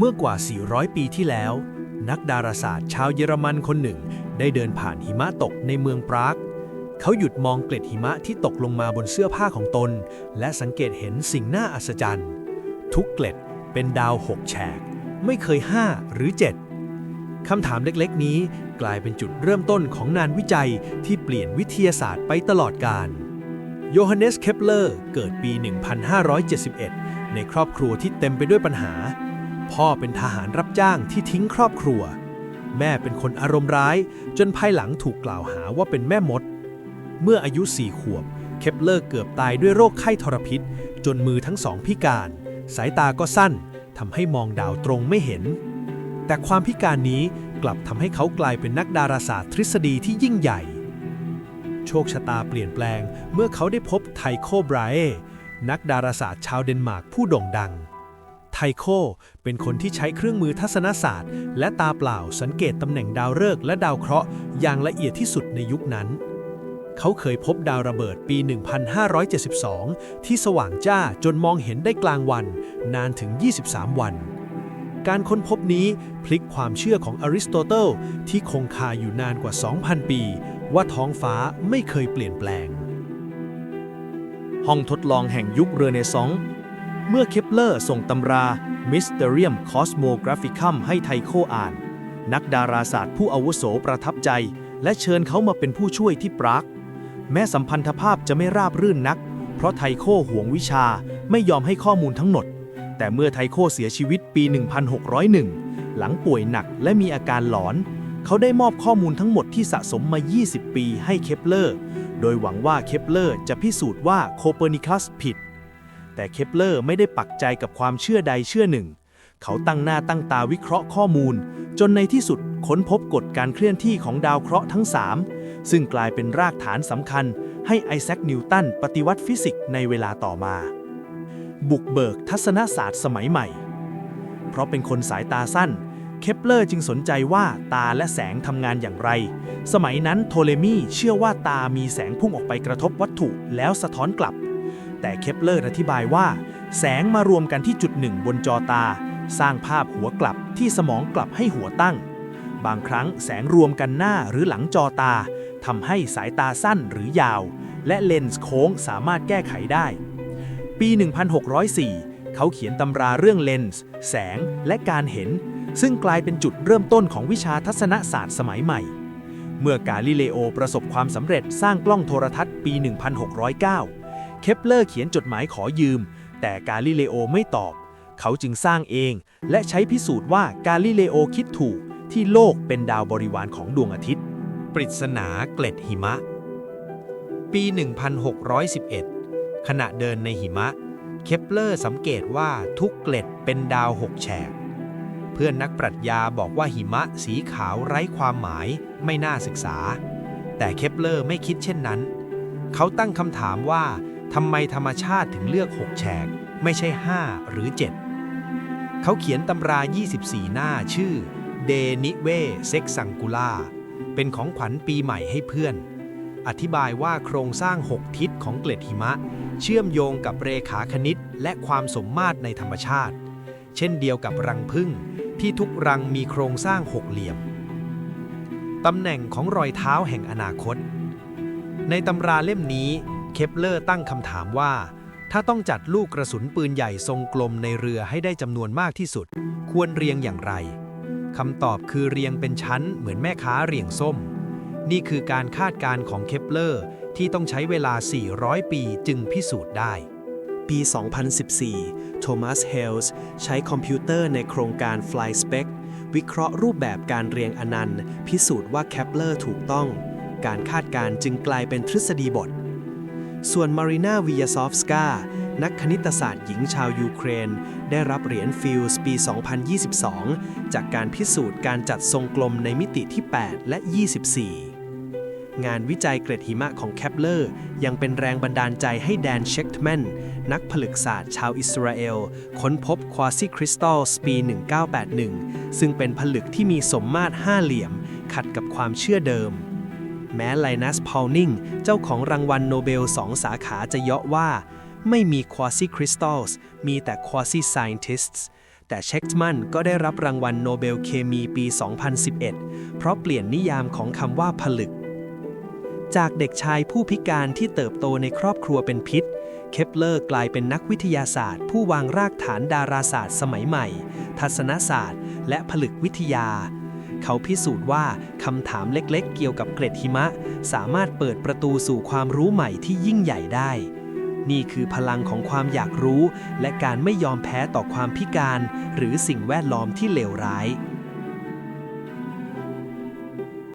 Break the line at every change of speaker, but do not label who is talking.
เมื่อกว่า 400 ปีที่แล้ว นักดาราศาสตร์ชาวเยอรมันคนหนึ่ง ได้เดินผ่านหิมะตกในเมืองปราก เขาหยุดมองเกล็ดหิมะที่ตกลงมาบนเสื้อผ้าของตน และสังเกตเห็นสิ่งน่าอัศจรรย์ ทุกเกล็ดเป็นดาวหกแฉก ไม่เคย 5 หรือ 7 คำถามเล็กๆ นี้กลายเป็นจุดเริ่มต้นของงานวิจัยที่เปลี่ยนวิทยาศาสตร์ไปตลอดกาลโยฮันเนส เคปเลอร์ เกิดปี 1571 ในครอบครัวที่เต็มไปด้วยปัญหา พ่อเป็นทหารรับจ้างที่ทิ้งครอบครัว แม่เป็นคนอารมณ์ร้าย จนภายหลังถูกกล่าวหาว่าเป็นแม่มด เมื่ออายุสี่ขวบ เคปเลอร์เกือบตายด้วยโรคไข้ทรพิษ จนมือทั้งสองพิการ สายตาก็สั้นทำให้มองดาวตรงไม่เห็น แต่ความพิการนี้กลับทำให้เขากลายเป็นนักดาราศาสตร์ทฤษฎีที่ยิ่งใหญ่ โชคชะตาเปลี่ยนแปลงเมื่อเขาได้พบไทโคบราเอนักดาราศาสตร์ชาวเดนมาร์กผู้โด่งดัง ไทโค เป็นคนที่ใช้เครื่องมือทัศนศาสตร์ และตาเปล่าสังเกตตำแหน่งดาวฤกษ์และดาวเคราะห์อย่างละเอียดที่สุดในยุคนั้น เขาเคยพบดาวระเบิดปี 1572 ที่สว่างจ้าจนมองเห็นได้กลางวัน นานถึง 23 วัน การค้นพบนี้พลิกความเชื่อของอริสโตเติลที่คงคาอยู่นานกว่า 2,000 ปี ว่าท้องฟ้าไม่เคยเปลี่ยนแปลง
ห้องทดลองแห่งยุคเรเนซองส์ เมื่อเคปเลอร์ส่งตำรา Mysterium Cosmographicum ให้ไทโคอ่าน นักดาราศาสตร์ผู้อาวุโสประทับใจ และเชิญเขามาเป็นผู้ช่วยที่ปราก แม้สัมพันธภาพจะไม่ราบรื่นนัก เพราะไทโคห่วงวิชาไม่ยอมให้ข้อมูลทั้งหมด แต่เมื่อไทโคเสียชีวิตปี 1601 หลังป่วยหนักและมีอาการหลอน เขาได้มอบข้อมูลทั้งหมดที่สะสมมา 20 ปีให้เคปเลอร์ โดยหวังว่าเคปเลอร์จะพิสูจน์ว่าโคเปอร์นิคัสผิด แต่เคปเลอร์ไม่ได้ปักใจกับความเชื่อใดเชื่อหนึ่ง เขาตั้งหน้าตั้งตาวิเคราะห์ข้อมูล จนในที่สุดค้นพบกฎการเคลื่อนที่ของดาวเคราะห์ทั้ง 3 ซึ่งกลายเป็นรากฐานสำคัญ ให้ไอแซคนิวตันปฏิวัติฟิสิกส์ในเวลาต่อมา บุกเบิกทัศนศาสตร์สมัยใหม่ เพราะเป็นคนสายตาสั้นเคปเลอร์จึงสนใจว่าตาและแสงทำงานอย่างไร สมัยนั้นโทเลมีเชื่อว่าตามีแสงพุ่งออกไปกระทบวัตถุแล้วสะท้อนกลับ แต่เคปเลอร์อธิบายว่า แสงมารวมกันที่จุดหนึ่งบนจอตา สร้างภาพหัวกลับที่สมองกลับให้หัวตั้ง บางครั้งแสงรวมกันหน้าหรือหลังจอตาทำให้สายตาสั้นหรือยาว และเลนส์โค้งสามารถแก้ไขได้ ปี 1604 เขาเขียนตำราเรื่องเลนส์แสงและการเห็น ซึ่งกลายเป็นจุดเริ่มต้นของวิชาทัศนศาสตร์สมัยใหม่เมื่อกาลิเลโอประสบความสำเร็จสร้างกล้องโทรทัศน์ปี 1609 เคปเลอร์เขียนจดหมายขอยืม แต่กาลิเลโอไม่ตอบ เขาจึงสร้างเองและใช้พิสูจน์ว่ากาลิเลโอคิดถูกที่โลกเป็นดาวบริวารของดวงอาทิตย์
ปริศนาเกล็ดหิมะ ปี 1611 ขณะเดินในหิมะ เคปเลอร์สังเกตว่าทุกเกล็ดเป็นดาวหกแฉก เพื่อนนักปรัชญาบอกว่าหิมะสีขาวไร้ความหมายไม่น่าศึกษา แต่เคปเลอร์ไม่คิดเช่นนั้น เขาตั้งคำถามว่า ทำไมธรรมชาติถึงเลือกหกแฉก ไม่ใช่ 5 หรือ 7 เขาเขียนตำรา 24 หน้าชื่อเดนิเวเซ็กซังกูล่าเป็นของขวัญปีใหม่ให้เพื่อน อธิบายว่าโครงสร้าง 6 ทิศของเกล็ดหิมะ เชื่อมโยงกับเรขาคณิตและความสมมาตรในธรรมชาติ เช่นเดียวกับรังผึ้งที่ทุกรังมีโครงสร้างหกเหลี่ยม ตำแหน่งของรอยเท้าแห่งอนาคต ในตำราเล่มนี้ เคปเลอร์ตั้งคำถามว่า ถ้าต้องจัดลูกกระสุนปืนใหญ่ทรงกลมในเรือให้ได้จำนวนมากที่สุด ควรเรียงอย่างไรคำตอบคือเรียงเป็นชั้นเหมือนแม่ค้าเรียงส้ม นี่คือการคาดการณ์ของเคปเลอร์ที่ต้องใช้เวลา 400 ปีจึงพิสูจน์ได้
ปี 2014 โทมัส เฮลส์ ใช้คอมพิวเตอร์ในโครงการ FlySpec วิเคราะห์รูปแบบการเรียงอนันต์ พิสูจน์ว่าแคปเลอร์ถูกต้อง การคาดการณ์จึงกลายเป็นทฤษฎีบท ส่วนมารีนาวิยาซอฟสกานักคณิตศาสตร์หญิงชาวยูเครน ได้รับเหรียญฟิลส์ปี 2022 จากการพิสูจน์การจัดทรงกลมในมิติที่ 8 และ 24 งานวิจัยเกร็ดหิมะของแคปเลอร์ยังเป็นแรงบันดาลใจให้แดนเชคแมนนักผลึกศาสตร์ชาวอิสราเอล ค้นพบควาซิคริสตัลปี 1981 ซึ่งเป็นผลึกที่มีสมมาตรห้าเหลี่ยม ขัดกับความเชื่อเดิม แม้ไลนัสพาวนิงเจ้าของรางวัลโนเบลสองสาขาจะเยาะว่า ไม่มีควาซิคริสตัลมีแต่ควาซิไซนติสต์แต่เช็คมันก็ได้รับรางวัลโนเบลเคมีปี 2011 เพราะเปลี่ยนนิยามของคำว่าผลึก จากเด็กชายผู้พิการที่เติบโตในครอบครัวเป็นพิษ เคปเลอร์กลายเป็นนักวิทยาศาสตร์ ผู้วางรากฐานดาราศาสตร์สมัยใหม่ ทัศนศาสตร์ และผลึกวิทยา เขาพิสูจน์ว่าคำถามเล็กๆ เกี่ยวกับเกล็ดหิมะ สามารถเปิดประตูสู่ความรู้ใหม่ที่ยิ่งใหญ่ได้ นี่คือพลังของความอยากรู้ และการไม่ยอมแพ้ต่อความพิการ หรือสิ่งแวดล้อมที่เลวร้าย